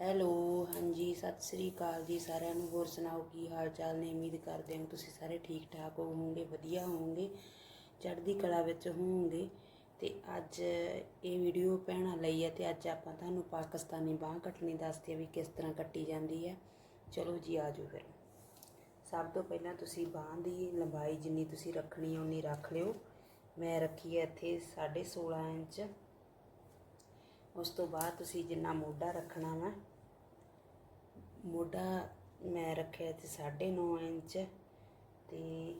Hello, ਹਾਂਜੀ, ਸਤਿ ਸ੍ਰੀ ਅਕਾਲ ਜੀ ਸਾਰਿਆਂ ਨੂੰ। ਹੋਰ ਸੁਣਾਓ, ਕੀ ਹਾਲ ਚਾਲ ਨੇ? ਉਮੀਦ ਕਰਦੇ ਹਾਂ ਤੁਸੀਂ ਸਾਰੇ ਠੀਕ ਠਾਕ ਹੋਵੋਗੇ, ਵਧੀਆ ਹੋਵੋਗੇ, ਚੜ੍ਹਦੀ ਕਲਾ ਵਿੱਚ ਹੋਵੋਗੇ। ਤੇ ਅੱਜ ਇਹ ਵੀਡੀਓ ਪਹਿਣਾ ਲਈ ਹੈ ਤੇ ਅੱਜ ਆਪਾਂ ਤੁਹਾਨੂੰ ਪਾਕਿਸਤਾਨੀ ਬਾਹ ਕੱਟਣੀ ਦੱਸਦੇ ਹਾਂ ਵੀ ਕਿਸ ਤਰ੍ਹਾਂ ਕੱਟੀ ਜਾਂਦੀ ਹੈ। ਚਲੋ ਜੀ ਆਜੋ ਫਿਰ। ਸਭ ਤੋਂ ਪਹਿਲਾਂ ਤੁਸੀਂ ਬਾਹ ਦੀ ਲੰਬਾਈ ਜਿੰਨੀ ਤੁਸੀਂ ਰੱਖਣੀ ਹੈ, ਉਨੀ ਰੱਖ ਲਿਓ। ਮੈਂ ਰੱਖੀ ਹੈ ਇੱਥੇ 16.5 ਇੰਚ। ਉਸ ਤੋਂ ਬਾਅਦ ਤੁਸੀਂ ਜਿੰਨਾ ਮੋਢਾ ਰੱਖਣਾ ਵਾ ਮੋਢਾ ਮੈਂ ਰੱਖਿਆ ਤੇ 9.5 ਇੰਚ ਤੇ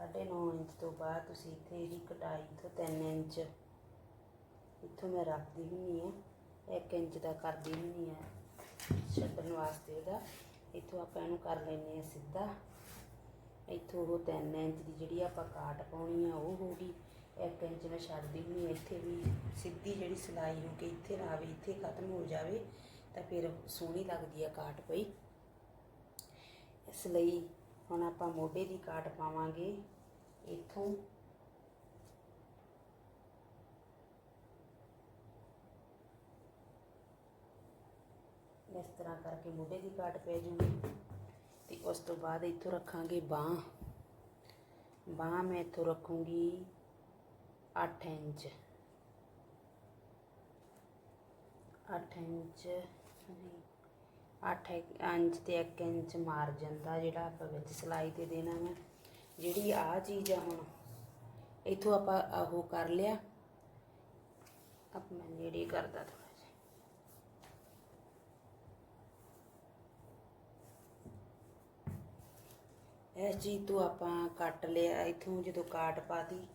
9.5 ਇੰਚ ਤੋਂ ਬਾਅਦ ਤੁਸੀਂ ਇੱਥੇ ਇਹਦੀ ਕਟਾਈ ਤੋਂ 3 ਇੰਚ ਇੱਥੋਂ ਮੈਂ ਰੱਖਦੀ ਹੁੰਨੀ ਆ 1 ਇੰਚ ਦਾ ਕਰਦੀ ਹੁੰਨੀ ਆ ਛੱਡਣ ਵਾਸਤੇ ਇਹਦਾ ਇੱਥੋਂ ਆਪਾਂ ਇਹਨੂੰ ਕਰ ਲੈਨੇ ਆ ਸਿੱਧਾ। ਇੱਥੋਂ ਉਹ 3 ਇੰਚ ਦੀ ਜਿਹੜੀ ਆਪਾਂ ਕਾਟ ਪਾਉਣੀ ਆ, ਉਹ ਹੋ ਗਈ। 1 ਇੰਚ ਮੈਂ ਛੱਡਦੀ ਹੁੰਨੀ ਆ, ਇੱਥੇ ਵੀ ਸਿੱਧੀ ਜਿਹੜੀ ਸਿਲਾਈ ਹੋ ਕੇ ਇੱਥੇ ਨਾ ਆਵੇ, ਇੱਥੇ ਖਤਮ ਹੋ ਜਾਵੇ। ਤਾਂ ਫਿਰ ਸੋਹਣੀ ਲੱਗਦੀ ਆ ਕਾਟ ਪਈ। ਇਸ ਲਈ ਹੁਣ ਆਪਾਂ ਮੋਢੇ ਦੀ ਕਾਟ ਪਾਵਾਂਗੇ ਇੱਥੋਂ। ਇਸ ਤਰ੍ਹਾਂ ਕਰਕੇ ਮੋਢੇ ਦੀ ਕਾਟ ਪੈ ਜੂਗੀ ਤੇ ਉਸ ਤੋਂ ਬਾਅਦ ਇੱਥੋਂ ਰੱਖਾਂਗੇ ਬਾਹ। ਬਾਹ ਮੈਂ ਇੱਥੋਂ ਰੱਖੂੰਗੀ 8 ਇੰਚ। 8 ਇੰਚ ਨਹੀਂ। 8 ਇੰਚ ਤੇ 1 ਇੰਚ ਮਾਰਜਨ ਦਾ ਜਿਹੜਾ ਆਪਾਂ ਵਿੱਚ ਸਿਲਾਈ ਤੇ ਦੇਣਾ ਵਾ। ਜਿਹੜੀ ਆ ਚੀਜ਼ ਆ ਹੁਣ, ਇਥੋਂ ਆਪਾਂ ਉਹ ਕਰ ਲਿਆ। ਅਬ ਮੈਂ ਕਰਦਾ ਥੋੜਾ ਜਿਹਾ। ਇਸ ਚੀਜ਼ ਤੋਂ ਆਪਾਂ ਕੱਟ ਲਿਆ, ਇਥੋਂ ਜਦੋਂ ਕਾਟ ਪਾਤੀ।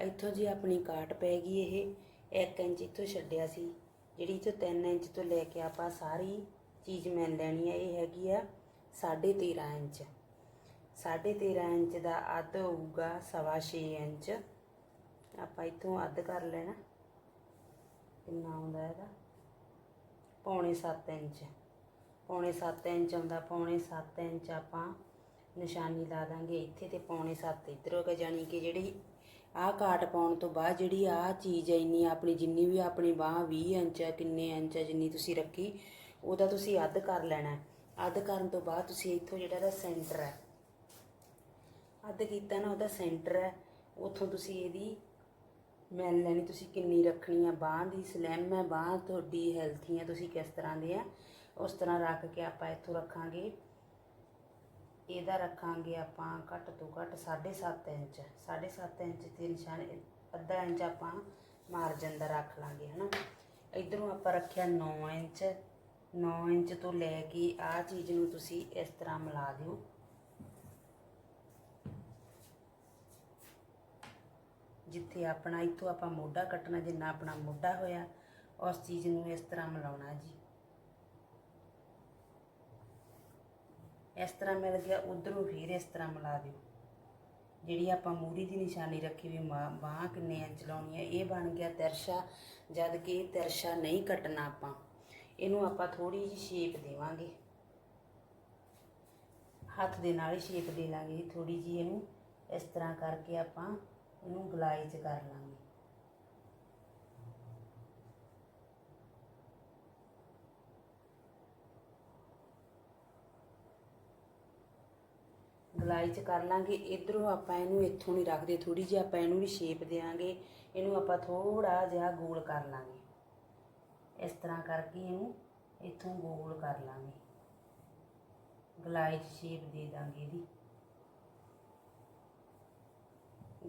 ਇੱਥੋਂ ਜੀ ਆਪਣੀ ਕਾਟ ਪੈ ਗਈ ਇਹ। 1 ਇੰਚ ਇੱਥੋਂ ਛੱਡਿਆ ਸੀ, ਜਿਹੜੀ ਇੱਥੋਂ 3 ਇੰਚ ਤੋਂ ਲੈ ਕੇ ਆਪਾਂ ਸਾਰੀ ਚੀਜ਼ ਮਿਲ ਲੈਣੀ ਹੈ ਇਹ ਹੈਗੀ ਆ 13.5 ਇੰਚ। 13.5 ਇੰਚ ਦਾ ਅੱਧ ਹੋਊਗਾ 6 ਇੰਚ। ਆਪਾਂ ਇੱਥੋਂ ਅੱਧ ਕਰ ਲੈਣਾ। ਕਿੰਨਾ ਆਉਂਦਾ ਇਹਦਾ? ਪੌਣੇ 7 ਇੰਚ। ਪੌਣੇ 7 ਇੰਚ ਆਉਂਦਾ, ਪੌਣੇ 7 ਇੰਚ ਆਪਾਂ ਨਿਸ਼ਾਨੀ ਲਾ ਦਾਂਗੇ। ਇੱਥੇ ਤੇ ਪੌਣੇ 7 ਇੱਧਰ ਹੋ ਗਿਆ ਜਾਨੀ ਕਿ ਜਿਹੜੀ ਆਹ ਕਾਟ ਪਾਉਣ ਤੋਂ ਬਾਅਦ ਜਿਹੜੀ ਆਹ ਚੀਜ਼ ਹੈ ਇੰਨੀ ਆਪਣੀ, ਜਿੰਨੀ ਵੀ ਆਪਣੀ ਬਾਹ 20 ਇੰਚ ਹੈ, ਕਿੰਨੇ ਇੰਚ ਹੈ, ਜਿੰਨੀ ਤੁਸੀਂ ਰੱਖੀ, ਉਹਦਾ ਤੁਸੀਂ ਅੱਧ ਕਰ ਲੈਣਾ ਅੱਧ ਕਰਨ ਤੋਂ ਬਾਅਦ ਤੁਸੀਂ ਇੱਥੋਂ ਜਿਹੜਾ ਦਾ ਸੈਂਟਰ ਹੈ, ਅੱਧ ਕੀਤਾ ਨਾ ਉਹਦਾ ਸੈਂਟਰ ਹੈ, ਉੱਥੋਂ ਤੁਸੀਂ ਇਹਦੀ ਮੈਨ ਲੈਣੀ, ਤੁਸੀਂ ਕਿੰਨੀ ਰੱਖਣੀ ਆ ਬਾਹ ਦੀ ਸਲੈਮ ਹੈ, ਬਾਹ ਤੁਹਾਡੀ ਹੈਲਥੀ ਹੈ, ਤੁਸੀਂ ਕਿਸ ਤਰ੍ਹਾਂ ਦੇ ਆ ਉਸ ਤਰ੍ਹਾਂ ਰੱਖ ਕੇ ਆਪਾਂ ਇੱਥੋਂ ਰੱਖਾਂਗੇ। ਇਹਦਾ ਰੱਖਾਂਗੇ ਆਪਾਂ ਘੱਟ ਤੋਂ ਘੱਟ 7.5 ਇੰਚ। 7.5 ਇੰਚ ਤੇ ਨਿਸ਼ਾਨ, ਅੱਧਾ ਇੰਚ ਆਪਾਂ ਮਾਰਜਨ ਦਾ ਰੱਖ ਲਾਂਗੇ, ਹਨਾ? ਇਧਰੋਂ ਆਪਾਂ ਰੱਖਿਆ 9 ਇੰਚ। 9 ਇੰਚ ਤੋਂ ਲੈ ਕੇ ਆਹ ਚੀਜ਼ ਨੂੰ ਤੁਸੀਂ ਇਸ ਤਰ੍ਹਾਂ ਮਿਲਾ ਦਿਓ। ਜਿੱਥੇ ਆਪਣਾ, ਇੱਥੋਂ ਆਪਾਂ ਮੋਢਾ ਕੱਟਣਾ, ਜਿੰਨਾ ਆਪਣਾ ਮੋਢਾ ਹੋਇਆ, ਉਸ ਚੀਜ਼ ਨੂੰ ਇਸ ਤਰ੍ਹਾਂ ਮਿਲਾਉਣਾ ਜੀ। ਇਸ ਤਰ੍ਹਾਂ ਮਿਲ ਗਿਆ, ਉਧਰੋਂ ਫਿਰ ਇਸ ਤਰ੍ਹਾਂ ਮਿਲਾ ਦਿਓ। ਜਿਹੜੀ ਆਪਾਂ ਮੂਰੀ ਦੀ ਨਿਸ਼ਾਨੀ ਰੱਖੀ ਵੀ ਬਾਹ ਕਿੰਨੇ ਇੰਚ ਲਾਉਣੀ ਹੈ, ਇਹ ਬਣ ਗਿਆ ਤਿਰਸ਼ਾ ਜਦ ਕਿ ਇਹ ਤਿਰਛਾ ਨਹੀਂ ਕੱਟਣਾ ਆਪਾਂ। ਇਹਨੂੰ ਆਪਾਂ ਥੋੜੀ ਜਿਹੀ ਸ਼ੇਪ ਦੇਵਾਂਗੇ। ਹੱਥ ਦੇ ਨਾਲ ਹੀ ਸ਼ੇਪ ਦੇ ਲਾਂਗੇ ਥੋੜੀ ਜਿਹੀ ਇਹਨੂੰ ਇਸ ਤਰ੍ਹਾਂ ਕਰਕੇ ਆਪਾਂ ਇਹਨੂੰ ਗਲਾਈ 'ਚ ਕਰ ਲਾਂਗੇ। ਗਲਾਈ 'ਚ ਕਰ ਲਾਂਗੇ, ਇਧਰੋਂ ਆਪਾਂ ਇਹਨੂੰ ਇੱਥੋਂ ਨਹੀਂ ਰੱਖਦੇ ਥੋੜੀ ਜਿਹੀ ਆਪਾਂ ਇਹਨੂੰ ਵੀ ਸ਼ੇਪ ਦੇਵਾਂਗੇ ਇਹਨੂੰ ਆਪਾਂ ਥੋੜਾ ਜਿਹਾ ਗੋਲ ਕਰ ਲਾਂਗੇ। ਇਸ ਤਰ੍ਹਾਂ ਕਰਕੇ ਇਹਨੂੰ ਇੱਥੋਂ ਗੋਲ ਕਰ ਲਾਂਗੇ। ਗਲਾਈ 'ਚ ਸ਼ੇਪ ਦੇ ਦਾਂਗੇ ਇਹਦੀ।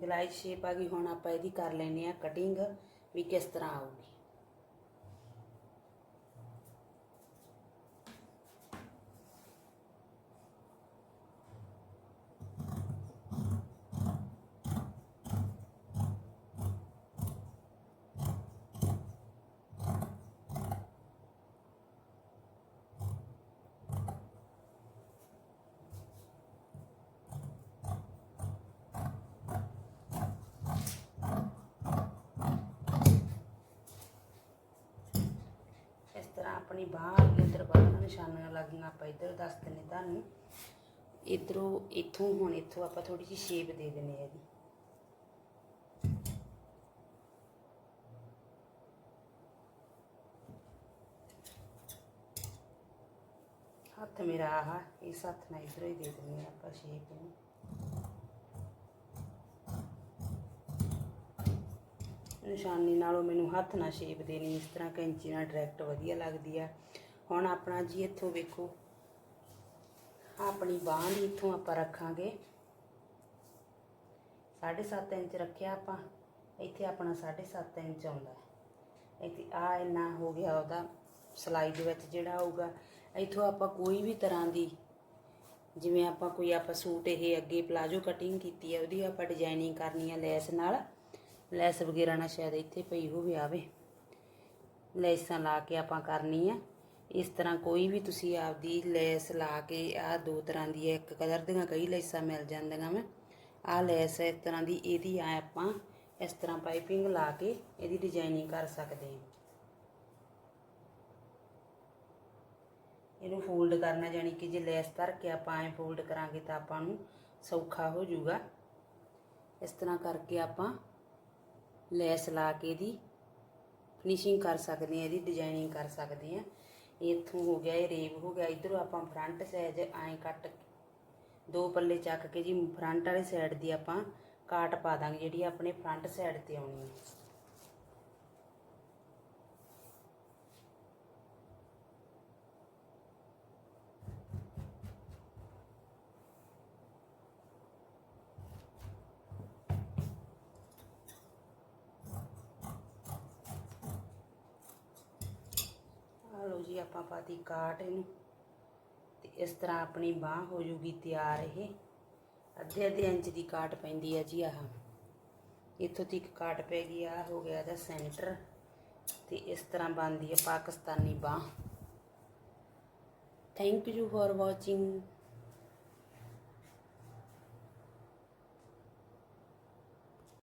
ਗਲਾਈ ਸ਼ੇਪ ਆ ਗਈ, ਹੁਣ ਆਪਾਂ ਇਹਦੀ ਕਰ ਲੈਨੇ ਆ ਕਟਿੰਗ ਵੀ ਕਿਸ ਤਰ੍ਹਾਂ ਆਊਗੀ। ਤਰ੍ਹਾਂ ਆਪਣੀ ਬਾਹ ਅੱਗੇ ਉਧਰ ਬਾਹ ਨਾਲ ਨਿਸ਼ਾਨੀਆਂ ਲੱਗੀਆਂ, ਆਪਾਂ ਇੱਧਰ ਦੱਸ ਦਿੰਨੇ ਤੁਹਾਨੂੰ। ਇਧਰੋਂ ਇੱਥੋਂ, ਹੁਣ ਇੱਥੋਂ ਆਪਾਂ ਥੋੜੀ ਜਿਹੀ ਸ਼ੇਪ ਦੇ ਦਿੰਨੇ ਆ ਜੀ ਹੱਥ ਮੇਰਾ ਆਹ, ਇਸ ਹੱਥ ਨਾਲ ਇਧਰੋਂ ਹੀ ਦੇ ਦਿੰਨੇ ਆਪਾਂ ਸ਼ੇਪ ਨੂੰ। ਨਿਸ਼ਾਨੀ ਨਾਲੋਂ ਮੈਨੂੰ ਹੱਥ ਨਾਲ ਸ਼ੇਪ ਦੇਣੀ ਇਸ ਤਰ੍ਹਾਂ ਕੈਂਚੀ ਨਾਲ ਡਾਇਰੈਕਟ ਵਧੀਆ ਲੱਗਦੀ ਆ। ਹੁਣ ਆਪਣਾ ਜੀ ਇੱਥੋਂ ਵੇਖੋ, ਆਪਣੀ ਬਾਂਹ ਦੀ ਇੱਥੋਂ ਆਪਾਂ ਰੱਖਾਂਗੇ। 7.5 ਇੰਚ ਰੱਖਿਆ ਆਪਾਂ, ਇੱਥੇ ਆਪਣਾ 7.5 ਇੰਚ ਆਉਂਦਾ। ਇੱਥੇ ਆ ਇੰਨਾ ਹੋ ਗਿਆ ਉਹਦਾ ਸਲਾਈ ਦੇ ਵਿੱਚ ਜਿਹੜਾ ਆਊਗਾ ਇੱਥੋਂ ਆਪਾਂ ਕੋਈ ਵੀ ਤਰ੍ਹਾਂ ਦੀ, ਜਿਵੇਂ ਆਪਾਂ ਕੋਈ ਆਪਾਂ ਸੂਟ ਇਹ ਅੱਗੇ ਪਲਾਜੋ ਕਟਿੰਗ ਕੀਤੀ ਹੈ ਉਹਦੀ ਆਪਾਂ ਡਿਜ਼ਾਈਨਿੰਗ ਕਰਨੀ ਹੈ ਲੈਸ ਨਾਲ। ਲੈਸ ਵਗੈਰਾ ਨਾ ਸ਼ਾਇਦ ਇੱਥੇ ਪਈ ਹੋਵੇ ਆਵੇ। ਲੈਸਾਂ ਲਾ ਕੇ ਆਪਾਂ ਕਰਨੀ ਆ। ਇਸ ਤਰ੍ਹਾਂ ਕੋਈ ਵੀ ਤੁਸੀਂ ਆਪਦੀ ਲੈਸ ਲਾ ਕੇ ਆਹ ਦੋ ਤਰ੍ਹਾਂ ਦੀ ਹੈ, ਇੱਕ ਕਲਰ ਦੀਆਂ ਕਈ ਲੈਸਾਂ ਮਿਲ ਜਾਂਦੀਆਂ ਵਾ। ਆਹ ਲੈਸ ਇਸ ਤਰ੍ਹਾਂ ਦੀ ਇਹਦੀ ਆ ਆਪਾਂ ਇਸ ਤਰ੍ਹਾਂ ਪਾਈਪਿੰਗ ਲਾ ਕੇ ਇਹਦੀ ਡਿਜ਼ਾਈਨਿੰਗ ਕਰ ਸਕਦੇ ਹਾਂ ਇਹਨੂੰ ਫੋਲਡ ਕਰਨਾ ਜਾਨੀ ਕਿ ਜੇ ਲੈਸ ਧਰ ਕੇ ਆਪਾਂ ਐ ਫੋਲਡ ਕਰਾਂਗੇ ਤਾਂ ਆਪਾਂ ਨੂੰ ਸੌਖਾ ਹੋ ਜਾਊਗਾ ਇਸ ਤਰ੍ਹਾਂ ਕਰਕੇ ਆਪਾਂ ਲੈਸ ਲਾ ਕੇ ਇਹਦੀ ਫਿਨਿਸ਼ਿੰਗ ਕਰ ਸਕਦੇ ਹਾਂ, ਇਹਦੀ ਡਿਜ਼ਾਈਨਿੰਗ ਕਰ ਸਕਦੇ ਹਾਂ। ਇੱਥੋਂ ਹੋ ਗਿਆ, ਇਹ ਰੇਬ ਹੋ ਗਿਆ, ਇਧਰੋਂ ਆਪਾਂ ਫਰੰਟ ਸਾਈਜ਼ ਐਂ ਕੱਟ ਦੋ ਪੱਲੇ ਚੱਕ ਕੇ ਜੀ ਫਰੰਟ ਵਾਲੀ ਸਾਈਡ ਦੀ ਆਪਾਂ ਕਾਟ ਪਾ ਦਾਂਗੇ, ਜਿਹੜੀ ਆਪਣੇ ਫਰੰਟ ਸਾਈਡ ਤੇ ਆਉਣੀ ਹੈ ਆ ਲਓ ਜੀ, ਆਪਾਂ ਪਾਤੀ ਕਾਟ ਇਹਨੂੰ। ਤੇ ਇਸ ਤਰ੍ਹਾਂ ਆਪਣੀ ਬਾਹ ਹੋ ਜੂਗੀ ਤਿਆਰ ਇਹ। ਅੱਧੇ ਅੱਧੇ ਇੰਚ ਦੀ ਕਾਟ ਪੈਂਦੀ ਹੈ ਜੀ ਆਹ। ਇੱਥੋਂ ਤੱਕ ਕਾਟ ਪੈ ਗਈ ਆ ਹੋ ਗਿਆ ਇਹਦਾ ਸੈਂਟਰ। ਤੇ ਇਸ ਤਰ੍ਹਾਂ ਬਣਦੀ ਹੈ ਪਾਕਿਸਤਾਨੀ ਬਾਹ। Thank you for watching